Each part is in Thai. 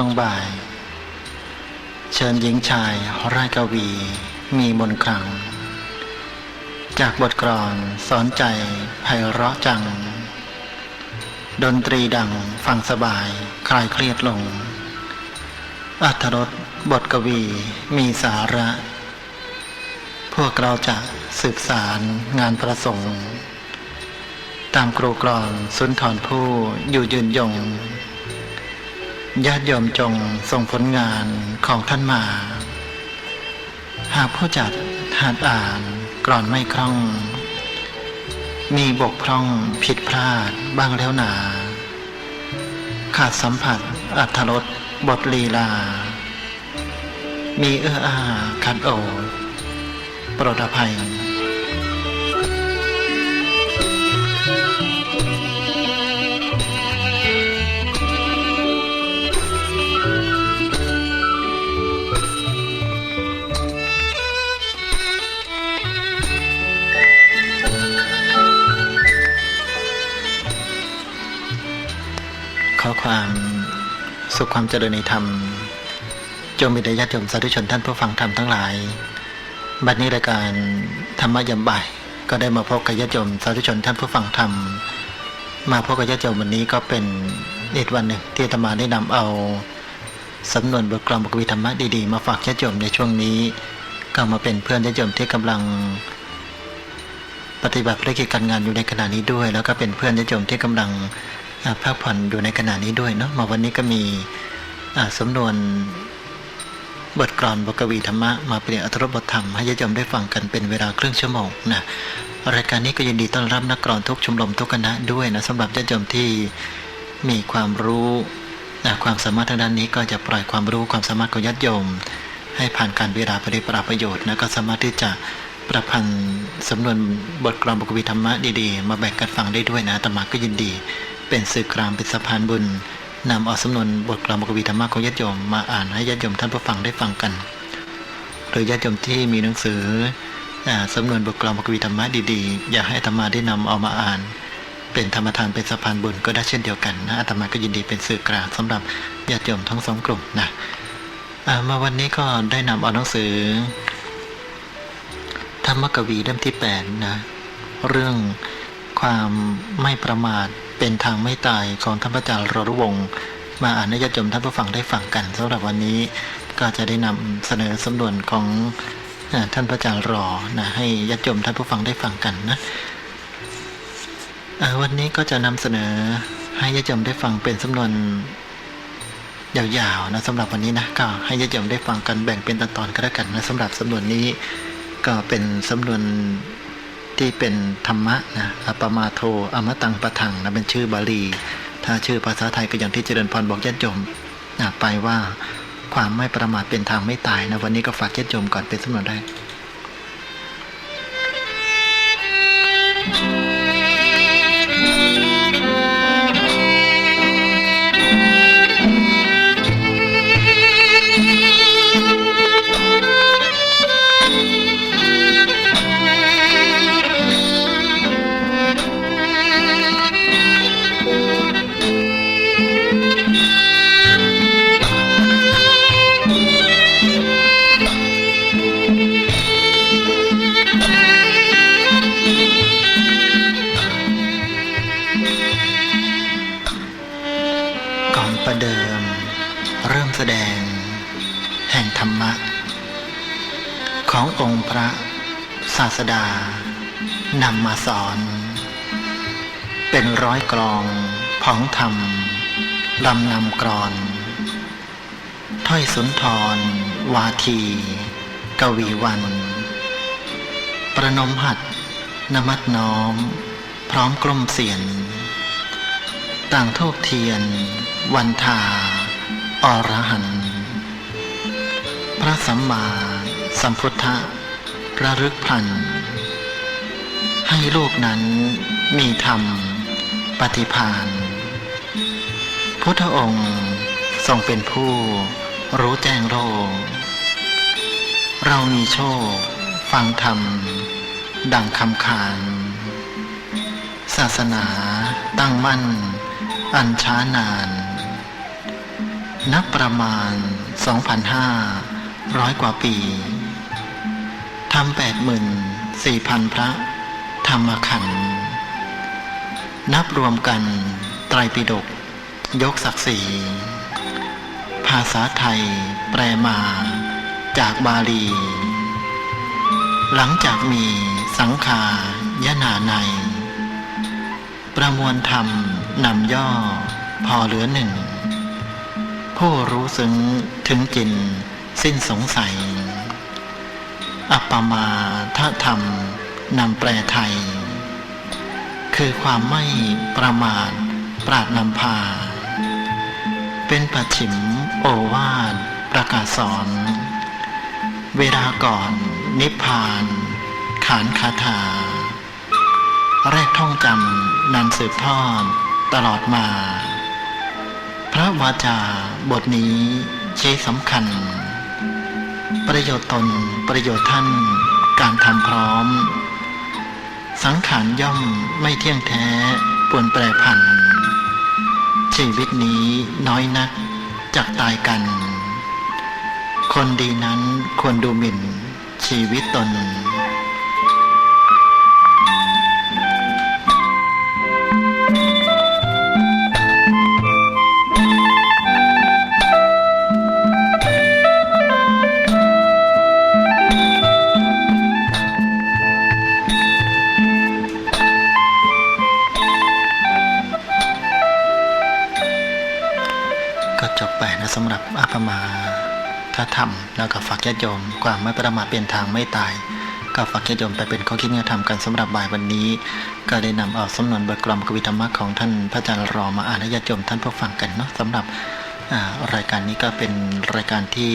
ช่วงบ่าย เชิญหญิงชายร่ายกวีมีมนต์คลัง จากบทกลอนสอนใจไพเราะจัง ดนตรีดังฟังสบายคลายเครียดลง อัธรสบทกวีมีสาระ พวกเราจะสืบสารงานประสงค์ ตามครูกรอนสุนทรผู้อยู่ยืนยง ญาติโยมจงส่งผลงานของท่านมา หากผู้จัดหัดอ่านกรอนไม่คล่อง มีบกพร่องผิดพลาดบ้างแล้วหนา ขาดสัมผัสอัธรสบทลีลา มีเอื้ออาขัดโอปรดภัย ความสุขความเจริญในธรรม จงมีแด่ญาติโยมสาธุชนท่านผู้ฟังธรรมทั้งหลาย บัดนี้รายการธรรมะยามบ่าย ก็ได้มาพบกับญาติโยมสาธุชนท่านผู้ฟังธรรม มาพบกับญาติโยมวันนี้ก็เป็นอีกวันหนึ่งที่อาตมาได้นำเอาสำนวนบทกลอนบทกวีธรรมะดีๆ มาฝากญาติโยมในช่วงนี้ ก็มาเป็นเพื่อนญาติโยมที่กำลังปฏิบัติภารกิจการงานอยู่ในขณะนี้ด้วย แล้วก็เป็นเพื่อนญาติโยมที่กำลัง พักผ่อนอยู่ในขณะนี้ด้วยเนาะมาวันนี้ก็มีสำนวนบทกลอนบกวีธรรมะมาเปลี่ยนอัตรบทธรรมให้ญาติโยมได้ฟังกันเป็นเวลาครึ่งชั่วโมงนะรายการนี้ก็ยินดีต้อนรับนักกลอนทุกชมรมทุกคณะด้วยนะสำหรับญาติโยมที่มีความรู้นะความสามารถทางด้านนี้ก็จะปล่อยความรู้ความสามารถของญาติโยม ให้ผ่านการเวลาไปได้ปราประโยชน์นะก็สามารถที่จะประพันธ์สำนวนบทกลอนบกวีธรรมะดีๆ มาแบ่งกันฟังได้ด้วยนะอาตมาก็ยินดี เป็นสื่อกลางเป็นสะพานบุญนำเอาสำนวนบทกลอนบทกวีธรรมะของญาติโยมมาอ่านให้ญาติโยมท่านผู้ฟังได้ฟังกันหรือญาติโยมที่มีหนังสืออ่าสำนวนบทกลอนบทกวีธรรมะดีๆ อยากให้อาตมาได้นำเอามาอ่าน เป็นธรรมทานเป็นสะพานบุญก็ได้เช่นเดียวกันนะอาตมาก็ยินดีเป็นสื่อกลางสำหรับญาติโยมทั้งสองกลุ่มนะมาวันนี้ก็ได้นำเอาหนังสือ ธรรมกวีเล่มที่แปดนะเรื่องความไม่ประมาท เป็นทางไม่ตายของท่านพระอาจารย์รรุวงศ์มาอ่านให้ญาติโยมท่านผู้ฟังได้ฟังกันสำหรับวันนี้ก็จะได้นำเสนอสำนวนของท่านพระอาจารย์รอนะให้ญาติโยมท่านผู้ฟังได้ฟังกันนะวันนี้ก็จะนำเสนอให้ญาติโยมได้ฟังเป็นสำนวนยาวๆนะสำหรับวันนี้นะก็ให้ญาติโยมได้ฟังกันแบ่งเป็นตอนๆก็แล้วกันนะสำหรับสำนวนนี้ก็เป็นสำนวน ที่เป็นธรรมะนะอปมาโทอมตังปะทังนะเป็นชื่อบาลี ถ้าชื่อภาษาไทยก็อย่างที่เจริญพรบอกญาติโยมนะไปว่าความไม่ประมาทเป็นทางไม่ตายนะวันนี้ก็ฝากญาติโยมก่อนเป็นสำนวนแร ดง แห่งธรรมะ ขององค์พระศาสดานำมาสอน เป็นร้อยกลองพ้องธรรมลำนำกรอน ถ้อยสุนทร วาที กวีวัน ประนมหัดนมัดน้อม พร้อมกลมเสียน ต่างโทกเทียน วันทา อรหันต์พระสัมมาสัมพุทธะระลึกพลัน ให้โลกนั้นมีธรรมปฏิภาณพุทธองค์ทรงเป็นผู้รู้แจ้งโลก เรามีโชค ฟังธรรม ดังคำขาน ศาสนาตั้งมั่น อันช้านาน นับประมาณ 2,500 กว่าปีทำแปดหมื่นสี่พันพระธรรมขันธ์นับรวมกันไตรปิฎกยกศักดิ์ศรีภาษาไทยแปลมาจากบาลี หลังจากมีสังขายนาใน ประมวลธรรมนำย่อพอเหลือหนึ่ง ผู้รู้ซึ้งถึงจินสิ้นสงสัย อัปปมาทธรรมนำแปลไทย คือความไม่ประมาทปราดนำพา เป็นปัจฉิมโอวาทประกาศสอน เวลาก่อนนิพพาน ขานคาถา แรกท่องจำนันสืบทอดตลอดมา ระวาจาบทนี้ชี้สำคัญ ประโยชน์ตนประโยชน์ท่าน การทำพร้อม สังขารย่อมไม่เที่ยงแท้ปวนแปรผัน ชีวิตนี้น้อยนักจักตายกัน คนดีนั้นควรดูหมิ่นชีวิตตน สำหรับอาปมาถ้าทำแล้วก็ฝากญาติโยมความไม่ประมาทเป็นทางไม่ตาย ก็ฝากญาติโยมไปเป็นข้อคิดแนะนำกันสำหรับบ่ายวันนี้ ก็ได้นำเอาสำนวนบทกลมกวีธรรมะของท่านพระอาจารย์รอมาอ่านให้ญาติโยมท่านผู้ฟังกันเนาะสำหรับรายการนี้ก็เป็นรายการที่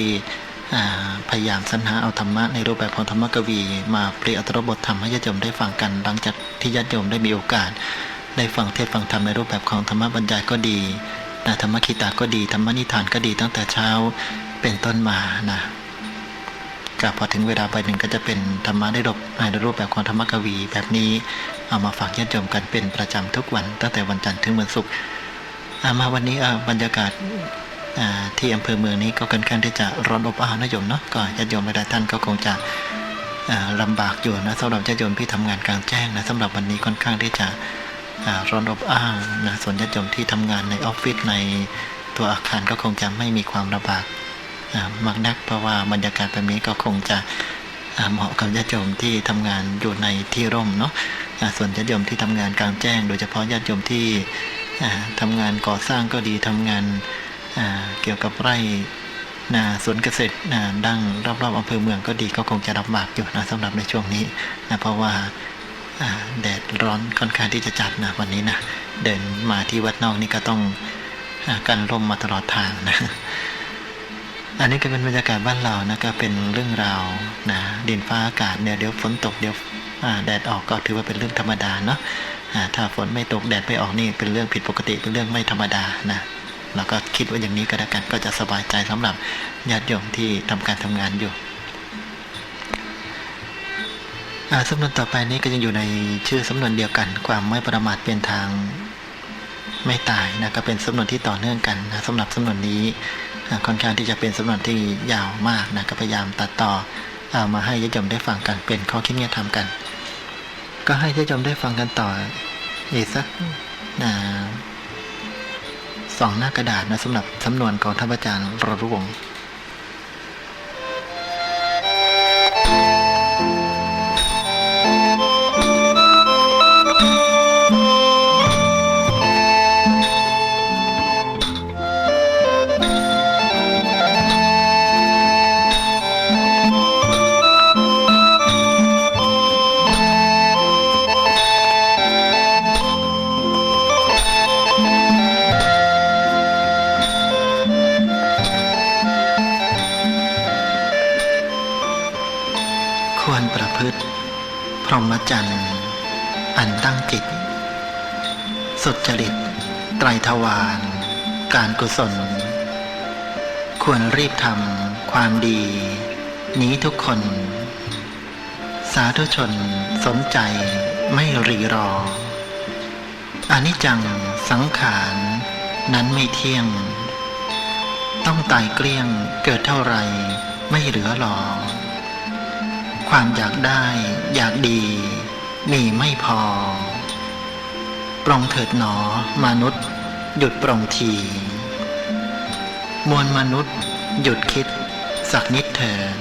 พยายามสรรหาเอาธรรมะในรูปแบบของธรรมกวี มาเปรียบอัตรบทธรรมให้ญาติโยมได้ฟังกัน หลังจากที่ญาติโยมได้มีโอกาส ได้ฟังเทศน์ฟังธรรมในรูปแบบของธรรมบรรยายก็ดี นะธรรมคิตาก็ดีธรรมนิทานก็ดีตั้งแต่เช้าเป็นต้นมานะก็พอถึงเวลาไปหนึ่งก็จะเป็นธรรมะในรูปในรูปแบบของธรรมกวี แบบนี้เอามาฝากญาติโยมกันเป็นประจำทุกวันตั้งแต่วันจันทร์ถึงวันศุกร์ามาวันนี้บรรยากาศที่อำเภอเมืองนี้ก็ค่อนข้างที่จะร้อนอบอ้าวนะโยมเนาะก็ญาติโยมหลายๆท่านก็คงจะอ่าลำบากอยู่นะสำหรับญาติโยมที่ทำงานกลางแจ้งนะสำหรับวันนี้ค่อนข้างที่จะ ร้อนอบอ้าวนะส่วนญาติโยมที่ทำงานในออฟฟิศในตัวอาคารก็คงจะไม่มีความลำบากมากนักเพราะว่าบรรยากาศแบบนี้ก็คงจะเหมาะกับญาติโยมที่ทำงานอยู่ในที่ร่มเนาะส่วนญาติโยมที่ทำงานกลางแจ้ง โดยเฉพาะญาติโยมที่อ่าทำงานก่อสร้างก็ดีทำงานเกี่ยวกับไร่นะสวนเกษตรนะดังรอบๆอำเภอเมืองก็ดีก็คงจะลำบากอยู่นะสำหรับในช่วงนี้นะเพราะว่า แดดร้อนค่อนข้างที่จะจัดนะวันนี้นะเดินมาที่วัดนอกนี่ก็ต้องอกันร่มมาตลอดทางนะอันนี้ก็เป็นบรรยากาศบ้านเรานะก็เป็นเรื่องราวนะดินฟ้าอากาศเนี่ยเดี๋ยวฝนตกเดี๋ยวแดดออกก็ถือว่าเป็นเรื่องธรรมดาเนาะถ้าฝนไม่ตกแดดไม่ออกนี่เป็นเรื่องผิดปกติเป็นเรื่องไม่ธรรมดานะเราก็คิดว่าอย่างนี้ก็แล้วกันก็จะสบายใจสำหรับญาติโยมที่ทำการทำงานอยู่ สำนวนต่อไปนี้ก็ยังอยู่ในชื่อสำนวนเดียวกัน ความไม่ประมาทเป็นทางไม่ตายนะก็เป็นสำนวนที่ต่อเนื่องกันนะสำหรับสำนวนนี้ค่อนข้างที่จะเป็นสำนวนที่ยาวมากนะก็พยายามตัดต่อเอามาให้ญาติโยมได้ฟังกันเป็นข้อคิดเนี่ยทำกัน ก็ให้ญาติโยมได้ฟังกันต่ออีกสักสองหน้ากระดาษนะสำหรับสำนวนของท่านอาจารย์รรุ่ง วาร การกุศล ควรรีบทำความดี นี้ทุกคน สาธุชนสนใจไม่รีรออนิจจังสังขารนั้นไม่เที่ยง ต้องตายเกลี้ยงเกิดเท่าไรไม่เหลือหรอ ความอยากได้อยากดี มีไม่พอ ปรองเถิดหนอมนุษย์ หยุดปรองทีมวลมนุษย์ หยุดคิด สักนิดเถิด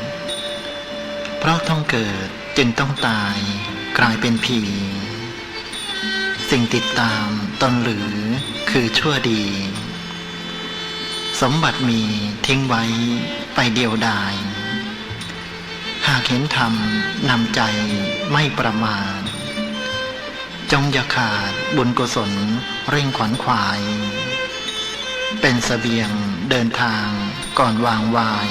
เพราะต้องเกิดจึงต้องตาย กลายเป็นผี สิ่งติดตามตนหรือคือชั่วดี สมบัติมีทิ้งไว้ไปเดียวดาย หากเห็นธรรมนำใจไม่ประมาท จงอย่าขาดบุญกุศลเร่งขวัญขวาย เป็นสเสบียงเดินทางก่อนวางวาย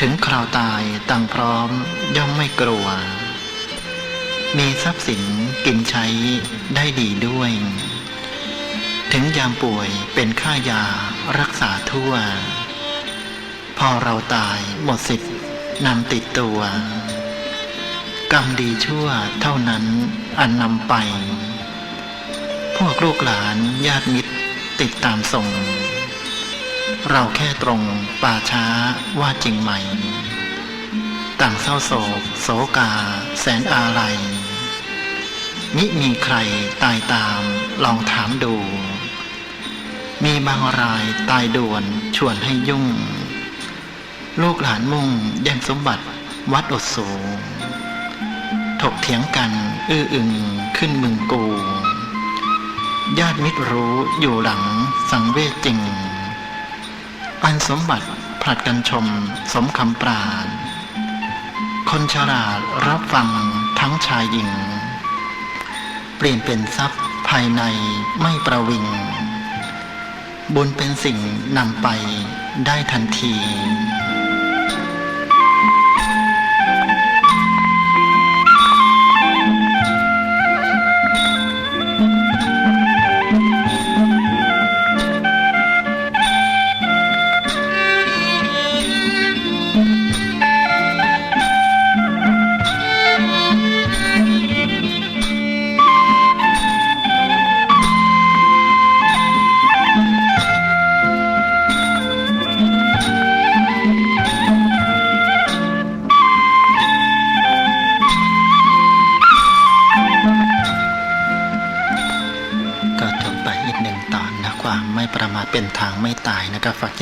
ถึงคราวตายตั้งพร้อมย่อมไม่กลัว มีทรัพย์สินกินใช้ได้ดีด้วย ถึงยามป่วยเป็นค่ายารักษาทั่ว พอเราตายหมดสิทธิ์นำติดตัว กรรมดีชั่วเท่านั้นอันนำไป พวกลูกหลานญาติมิตรติดตามส่ง เราแค่ตรงป่าช้าว่าจริงไหม ต่างเศร้าโศกโศกา แสนอาลัยมิมีใครตายตามลองถามดู มีบางรายตายด่วนชวนให้ยุ่ง ลูกหลานมุ่งแย่งสมบัติวัดอดสูง ถกเถียงกัน อื้ออึงขึ้นมึงกู ญาติมิตรรู้อยู่หลังสังเวชจริง อันสมบัติผลัดกันชมสมคำปราณ คนฉลาดรับฟังทั้งชายหญิง เปลี่ยนเป็นทรัพย์ภายในไม่ประวิง บุญเป็นสิ่งนำไปได้ทันที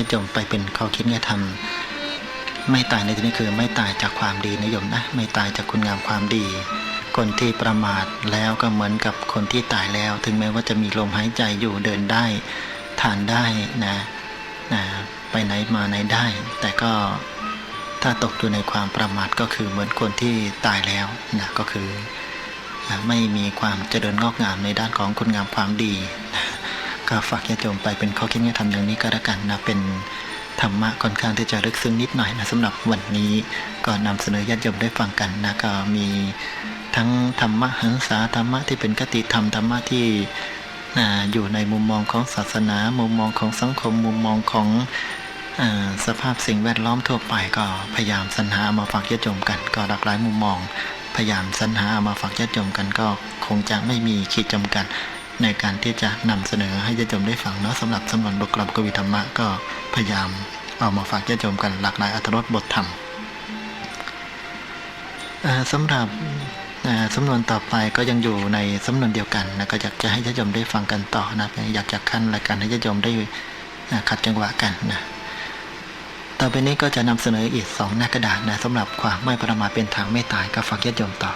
ญาติโยมไปเป็นข้อคิดเนี่ยทำไม่ตายในที่นี้คือไม่ตายจากความดีนะโยมนะไม่ตายจากคุณงามความดี คนที่ประมาทแล้วก็เหมือนกับคนที่ตายแล้ว ถึงแม้ว่าจะมีลมหายใจอยู่เดินได้ทานได้นะนะไปไหนมาไหนได้ แต่ก็ถ้าตกอยู่ในความประมาทก็คือเหมือนคนที่ตายแล้วนะก็คือไม่มีความเจริญงอกงามในด้านของคุณงามความดี ก็ฝากญาติโยมไปเป็นข้อคิดแนะทำอย่างนี้ก็แล้วกันนะเป็นธรรมะค่อนข้างที่จะลึกซึ้งนิดหน่อยนะสำหรับวันนี้ก็นำเสนอญาติโยมได้ฟังกันนะก็มีทั้งธรรมะหันษาธรรมะที่เป็นกติธรรมธรรมะที่อ่ยู่ในมุมมองของศาสนา มุมมองของสังคม มุมมองของอสภาพสิ่งแวดล้อมทั่วไปก็พยายามสรรหามาฝากญาติโยมกัน ก็หลากหลายมุมมอง พยายามสรรหามาฝากญาติโยมกันก็คงจะไม่มีขีดจำกัด ในการที่จะนำเสนอให้ญาติโยมได้ฟังเนาะสำหรับสำนวนบทกลอนกวีธรรมะก็พยายามเอามาฝากญาติโยมกันหลากหลายอรรถรสบทธรรมอ่าสำหรับอ่าสำนวนต่อไปก็ยังอยู่ในสำนวนเดียวกันนะก็อยากจะให้ญาติโยมได้ฟังกันต่อนะอยากจะขั้นรายการให้ญาติโยมได้ขัดจังหวะกันนะต่อไปนี้ก็จะนำเสนออีกสองหน้ากระดาษนะสำหรับความไม่ประมาทเป็นทางไม่ตายก็ฝากญาติโยมต่อ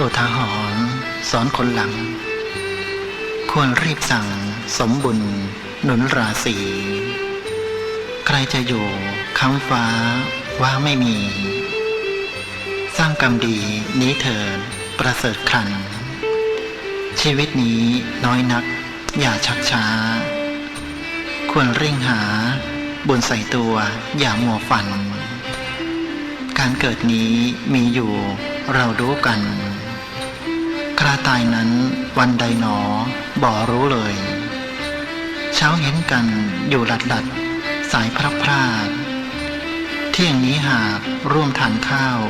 อุทาหรณ์สอนคนหลัง ควรรีบสั่งสมบุญหนุนราศีใครจะอยู่ค้ำฟ้าว่าไม่มี สร้างกรรมดีนี้เถิดประเสริฐครัน ชีวิตนี้น้อยนัก อย่าชักช้า ควรเร่งหาบุญใส่ตัวอย่ามัวฝัน การเกิดนี้มีอยู่เรารู้กัน ราตายนั้นวันใดหนอ บ่รู้เลย เช้าเห็นกันอยู่หลัดหลัดสายพระพรากเที่ยงนี้หากร่วมทานข้าว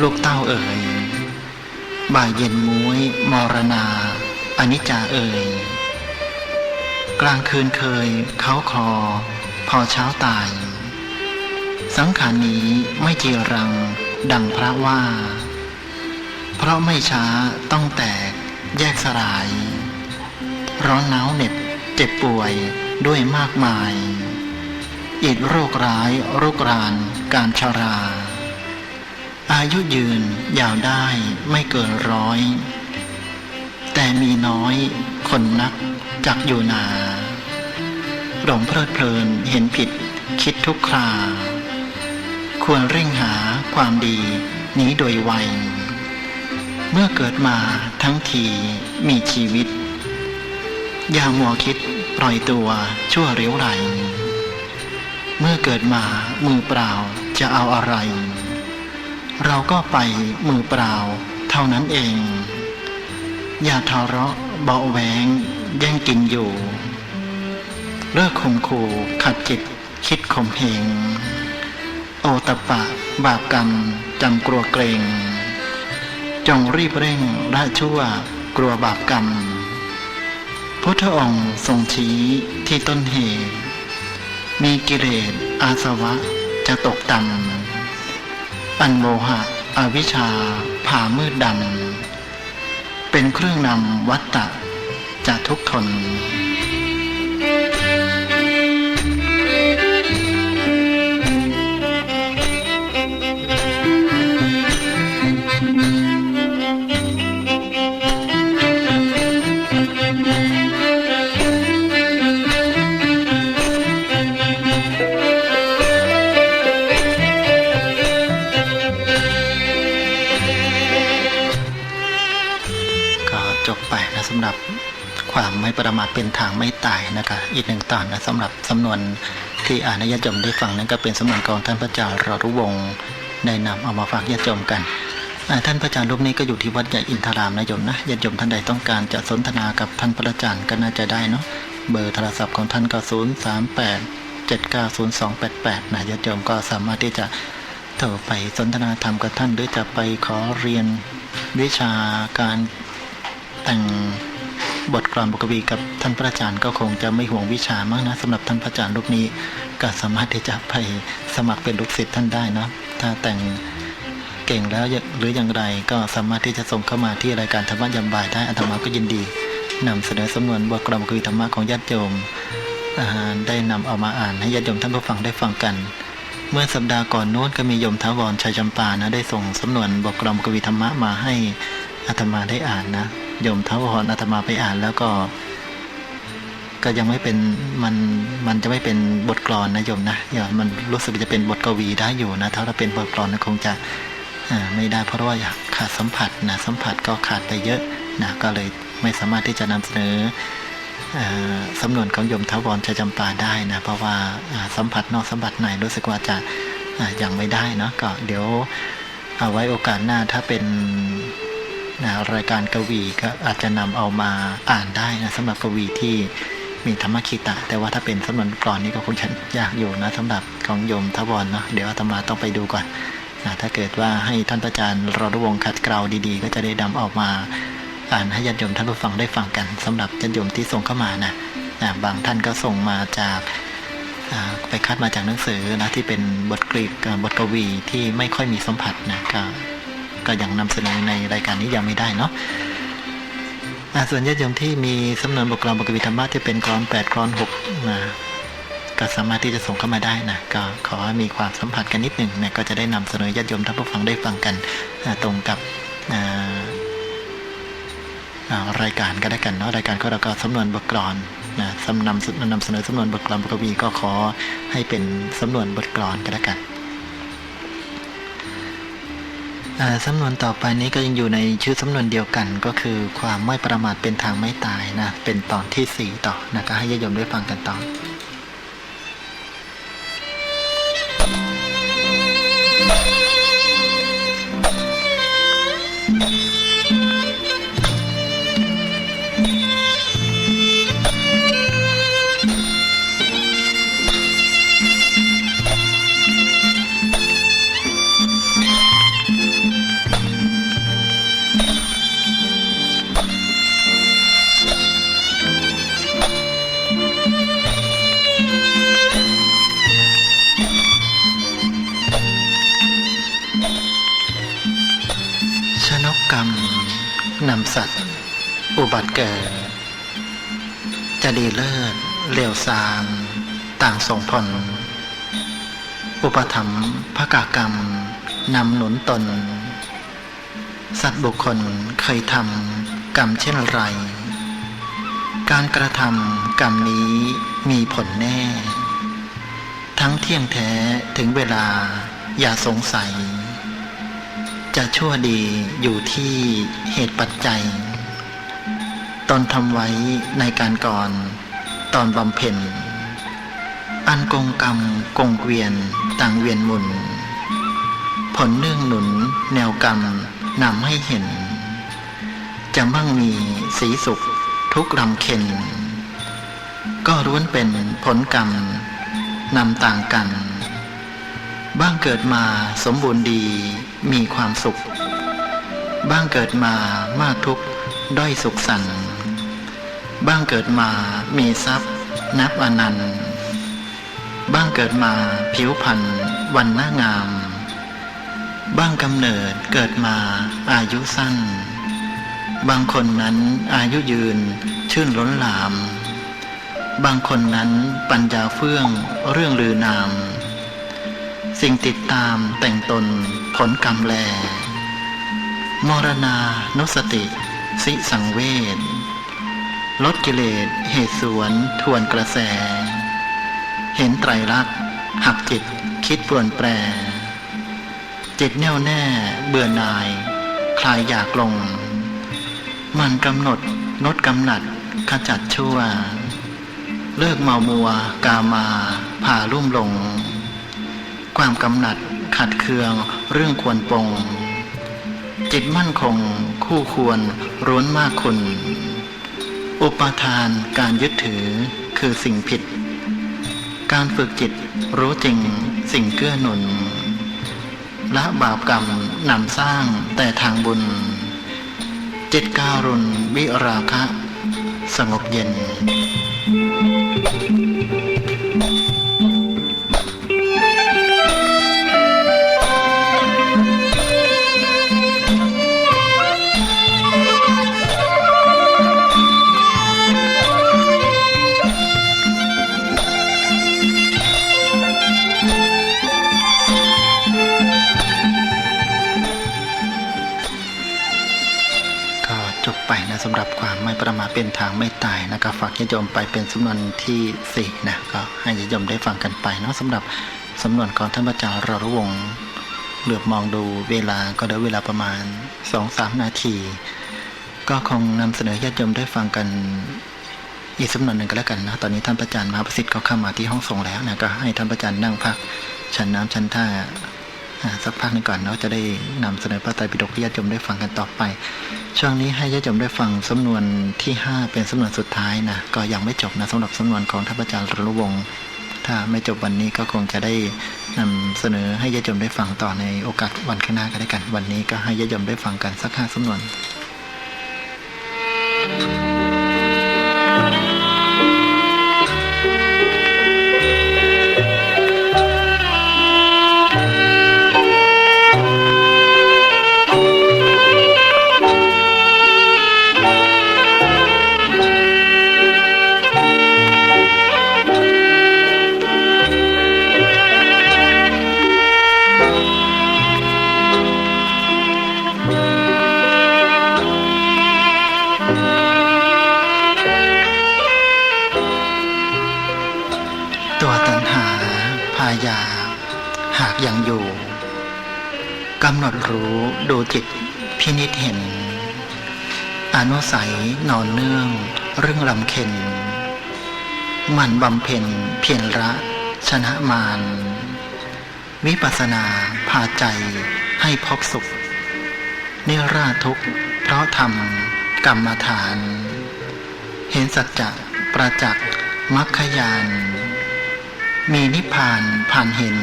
ลูกเต้าเอ่ย บ่ายเย็นมุ้ยมรณาอนิจจาเอ่ย กลางคืนเคยเขาคอ พอเช้าตาย สังขารนี้ไม่เจีรังดังพระว่า เพราะไม่ช้าต้องแตก แยกสลาย ร้อนหนาวเหน็บเจ็บป่วยด้วยมากมายอิดโรคร้ายโรครานการชรา อายุยืนยาวได้ไม่เกินร้อย แต่มีน้อยคนนักจักอยู่นาหลงเพลิดเพลินเห็นผิดคิดทุกครา ควรเร่งหาความดีนี้โดยไว เมื่อเกิดมาทั้งทีมีชีวิต อย่ามัวคิดปล่อยตัวชั่วเรียวไหลเมื่อเกิดมามือเปล่าจะเอาอะไร เราก็ไปมือเปล่าเท่านั้นเอง อย่าทะเลาะเบาแหวงแย่งกินอยู่ เลิกข่มขู่ขัดจิตคิดข่มเหงโอตปปะบาปกรรมจำกลัวเกรง จงรีบเร่งละชั่วกลัวบาปกรรม พุทธองค์ทรงชี้ที่ต้นเหตุ มีกิเลสอาสวะจะตกต่ำอันโมหะอวิชชาผ่ามืดดำเป็นเครื่องนำวัตตะจะทุกข์ทน ความไม่ประมาทเป็นทางไม่ตายนะคะอีกหนึ่งตอนนะสำหรับสำนวนที่อานาติโยมได้ฟังนั้นก็เป็นสำนวนของท่านพระอาจารย์รรุวงศ์ได้นำเอามาฝากญาติโยมกันท่านพระอาจารย์รูปนี้ก็อยู่ที่วัดใหญ่อินทรามนะโยมนะญาติโยมท่านใดต้องการจะสนทนากับท่านพระอาจารย์ก็น่าจะได้เนาะเบอร์โทรศัพท์ของท่านก็0 3 8 7 9 0 2 8 8นะญาติโยมก็สามารถที่จะโทรไปสนทนาธรรมกับท่าน หรือจะไปขอเรียนวิชาการแต่ง บทกลอนบทกวีกับท่านพระอาจารย์ก็คงจะไม่ห่วงวิชามากนะสำหรับท่านพระอาจารย์รูปนี้ก็สามารถที่จะไปสมัครเป็นลูกศิษย์ท่านได้นะถ้าแต่งเก่งแล้วหรืออย่างไรก็สามารถที่จะส่งเข้ามาที่รายการธรรมะยามบ่ายได้อาตมาก็ยินดีนำเสนอสำนวนบทกลอนบทกวีธรรมะของญาติโยมได้นำเอามาอ่านให้ญาติโยมท่านผู้ฟังได้ฟังกันเมื่อสัปดาห์ก่อนโน้นก็มีโยมทาวรชัยจำปานะได้ส่งสำนวนบทกลอมกวีธรรมะมาให้อาตมาได้อ่านนะ โยมทวรอาตมาไปอ่านแล้วก็ ก็ยังไม่เป็นมันมันจะไม่เป็นบทกลอนนะโยมนะอย่ามันรู้สึกจะเป็นบทกวีได้อยู่นะ ถ้าเราเป็นบทกลอนนะคงจะไม่ได้เพราะว่าอยากขาดสัมผัสนะสัมผัสก็ขาดไปเยอะนะก็เลยไม่สามารถที่จะนำเสนอเอ่อสำนวนของโยมทวรชัยจำปาได้นะเพราะว่าสัมผัสนอกสัมผัสในรู้สึกว่าจะอ่ายังไม่ได้เนาะก็เดี๋ยวเอาไว้โอกาสหน้าถ้าเป็น นะรายการกวีก็อาจจะนำเอามาอ่านได้นะสำหรับกวีที่มีธรรมคีตะ แต่ว่าถ้าเป็นสำนวนกลอนนี้ก็คงจะยากอยู่นะสำหรับของโยมทวรเนาะเดี๋ยวอาตมาต้องไปดูก่อนนะถ้าเกิดว่าให้ท่านอาจารย์รอรวงศ์ขัดเกลาดีๆ ก็จะได้นำออกมาอ่านให้ญาติโยมท่านผู้ฟังได้ฟังกันสำหรับญาติโยมที่ส่งเข้ามานะนะบางท่านก็ส่งมาจากไปคัดมาจากหนังสือนะที่เป็นบทกรีกบทกวีที่ไม่ค่อยมีสัมผัสนะก็ ก็ยังนำเสนอในรายการนี้ยังไม่ได้เนาะส่วนญาติโยมที่มีสำนวนบทกลอนบทกวีธรรมะที่เป็นกลอนแปดกลอนหกนะก็สามารถที่จะส่งเข้ามาได้นะก็ขอให้มีความสัมผัสกันนิดหนึ่งนะก็จะได้นำเสนอญาติโยมท่านผู้ฟังได้ฟังกันตรงกับรายการก็ได้กันเนาะรายการก็เราก็สำนวนบทกลอนนะสำนำนำเสนอสำนวนบทกลอนบทกวีก็ขอให้เป็นสำนวนบทกลอนก็แล้วกัน สำนวนต่อไปนี้ก็ยังอยู่ในชื่อสำนวนเดียวกันก็คือความไม่ประมาทเป็นทางไม่ตายนะ เป็นตอนที่สี่ต่อนะก็ให้ญาติโยมได้ฟังกันต่อ อุบัติเกิด จะดีเลิศเลวซาม ต่างส่งผล อุปถัมภ์ภกากรรม นำหนุนตน สัตว์บุคคลเคยทำกรรมเช่นไร การกระทำกรรมนี้มีผลแน่ ทั้งเที่ยงแท้ถึงเวลาอย่าสงสัย จะชั่วดีอยู่ที่เหตุปัจจัย ตนทำไว้ในการก่อน ตอนบำเพ็ญ อันกงกรรมกงเกวียนต่างเวียนหมุน ผลเนื่องหนุน แนวกรรมนำให้เห็นจะมั่งมีสีสุขทุกรำเค็น ก็ร้วนเป็นผลกรรมนำต่างกัน บ้างเกิดมาสมบูรณ์ดีมีความสุข บ้างเกิดมามากทุกข์ด้อยสุขสันต์ บ้างเกิดมามีทรัพย์ นับอนันต์ บ้างเกิดมาผิวพรรณวันหน้างาม บ้างกำเนิดเกิดมาอายุสั้น บางคนนั้นอายุยืนชื่นล้นหลาม บางคนนั้นปัญญาเฟื่องเรื่องลือนาม สิ่งติดตามแต่งตนผลกรรมแล มรณานุสติ สิสังเวช ลดกิเลส เหตุสวน ทวนกระแส เห็นไตรลักษณ์หักจิต คิดปรวนแปร จิตแน่วแน่ เบื่อหน่าย คลายอยากลง มันกำหนดงดกำหนัด ขจัดชั่ว เลิกเมามัว กามา ผ่าลุ่มหลง ความกำหนัดขัดเคืองเรื่องควรปรงจิตมั่นคง คู่ควรร้วนมากคุณ อุปาทานการยึดถือคือสิ่งผิด การฝึกจิตรู้จริงสิ่งเกื้อหนุน ละบาปกรรมนำสร้างแต่ทางบุญ จิตการุณวิราคะ สงบเย็น ประมาทเป็นทางไม่ตายนะก็ฝากญาติโยมไปเป็นสำนวนที่สี่นะก็ให้ญาติโยมได้ฟังกันไปเนาะสำหรับสำนวนของท่านพระอาจารย์รรวงเหลือบมองดูเวลาก็ได้เวลาประมาณสองสามนาที ก็คงนำเสนอญาติโยมได้ฟังกันอีกสำนวนหนึ่งก็แล้วกันนะตอนนี้ท่านพระอาจารย์มหาประสิทธิ์ก็เข้ามาที่ห้องส่งแล้วนะก็ให้ท่านพระอาจารย์นั่งพัก ฉันน้ำฉันท่า สักพักหนึงก่อนเนาะจะได้นำเสนอพระไตรปิฎกให้ญาติโยมได้ฟังกันต่อไป ช่วงนี้ให้ญาติโยมได้ฟังสำนวนที่ 5 เป็นสำนวนสุดท้ายนะก็ยังไม่จบนะสำหรับสำนวนของท่านอาจารย์รณวงศ์ถ้าไม่จบวันนี้ก็คงจะได้นำเสนอให้ญาติโยมได้ฟังต่อในโอกาสวันข้างหน้าก็ได้กัน วันนี้ก็ให้ญาติโยมได้ฟังกันสักห้าสำนวน ดูจิตพินิจเห็น อนุสัยนอนเนื่อง เรื่องลำเค็นหมันบำเพ็ญเพียรละชนะมารวิปัสนาพาใจให้พบสุข นิราทุกข์ เพราะทำกรรมฐาน เห็นสัจจะประจักษ์มัคคยาน มีนิพพานผ่านเห็น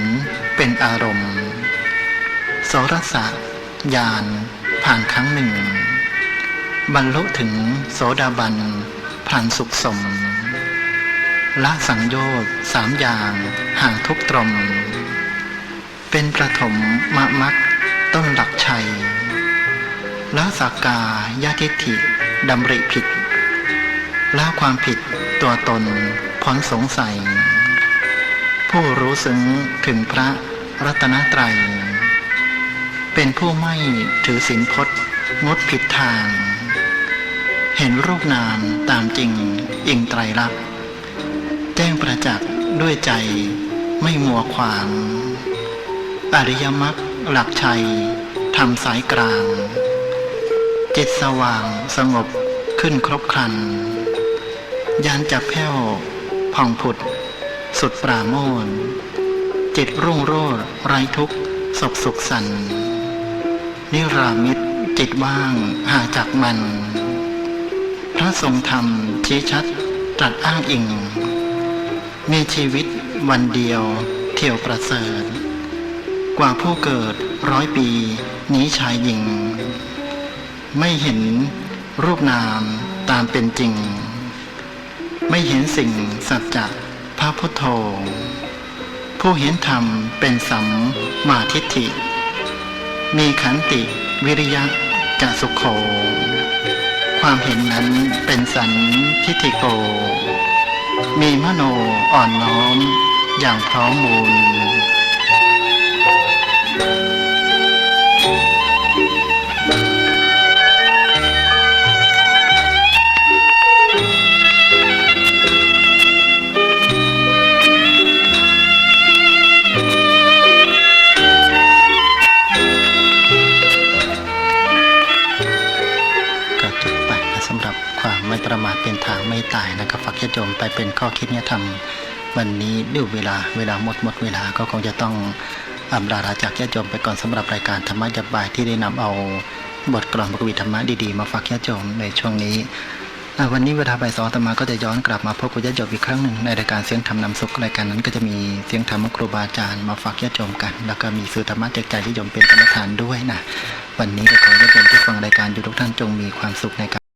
เป็นอารมณ์ โสรสะ ญาณผ่านครั้งหนึ่ง บรรลุถึงโสดาบันผ่านสุขสม ละสังโยชน์สามอย่างห่างทุกตรม เป็นประถมมะมักต้นหลักชัยละสักกายาทิฐิดำริผิดละความผิดตัวตนพ้นสงสัย ผู้รู้ซึ้งถึงพระรัตนตรัย เป็นผู้ไม่ถือศีลพจน์งดผิดทาง เห็นรูปนามตามจริงอิงไตรลักษณ์แจ้งประจักษ์ด้วยใจไม่มัวขวาง อริยมรรคหลักชัยทำสายกลาง จิตสว่างสงบขึ้นครบครัน ยานจับแผ้วผ่องผุด สุดปราโมทย์จิตรุ่งโรจน์ไร้ทุกข์สกสุขสันต์ นิรามิตจิตว่างหาจากมัน พระทรงธรรมชี้ชัดตรัสอ้างอิง มีชีวิตวันเดียวเที่ยวประเสริฐ กว่าผู้เกิดร้อยปีนี้ชายหญิง ไม่เห็นรูปนามตามเป็นจริง ไม่เห็นสิ่งสัจจะพระพุทโธ ผู้เห็นธรรมเป็นสัมมาทิฏฐิ มีขันติวิริยะจะสุขโข ความเห็นนั้นเป็นสันทิฏฐิโก มีมโนอ่อนน้อมอย่างพร้อมมูล ข้อคิดเนี่ยทำวันนี้ดูเวลาเวลาหมดหมดเวลาก็คงจะต้องอำลาลาจากญาติโยมไปก่อนสำหรับรายการธรรมะจับบายที่ได้นำเอาบทกลอนบทกวีธรรมะดีๆมาฝากญาติโยมในช่วงนี้วันนี้เวลาบ่ายสองธรรมาก็จะย้อนกลับมาพบกับญาติโยมอีกครั้งหนึ่งในรายการเสียงธรรมนำสุขรายการนั้นก็จะมีเสียงธรรมครูบาอาจารย์มาฝากญาติโยมกัน แล้วก็มีสื่อธรรมะแจกจ่ายที่โยมเป็นกรรมฐานด้วยนะวันนี้ก็ขอให้ญาติโยมที่ฟังรายการอยู่ทุกท่านจงมีความสุขในการ